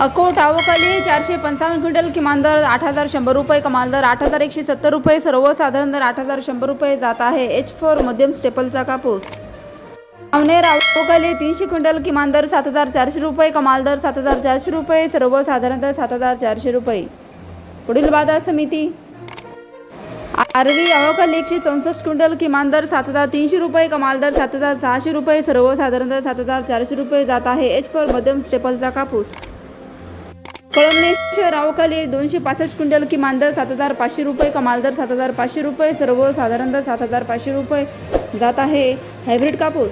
अकोट आवकाली चारशे पंचावन्न क्विंटल किमान दर आठ हजार शंभर रुपये कमाल दर आठ हजार एकशे सत्तर रुपये सर्वसाधारण दर आठ हजार शंभर रुपये जात आहे. एच फोर मध्यम स्टेपलचा कापूस. पावनेर आवकाली तीनशे क्विंटल किमान दर सात हजार चारशे रुपये कमाल दर सात हजार चारशे रुपये सर्वसाधारण दर सात हजार चारशे रुपये. पुढील बाजार समिती. आरवी अवकाली एकशे चौसष्ट क्विंटल किमान दर सात हजार तीनशे रुपये कमाल दर सात हजार सहाशे रुपये सर्वसाधारण दर सात हजार चारशे रुपये जात आहे. एच फोर मध्यम स्टेपलचा कापूस. कळमनेश्वर रावखाली दोनशे पासष्ट क्विंटल किमान दर सात हजार पाचशे रुपये कमाल दर सात हजार पाचशे रुपये सर्वसाधारण दर सात हजार पाचशे रुपये जात आहे. हायब्रिड कापूस.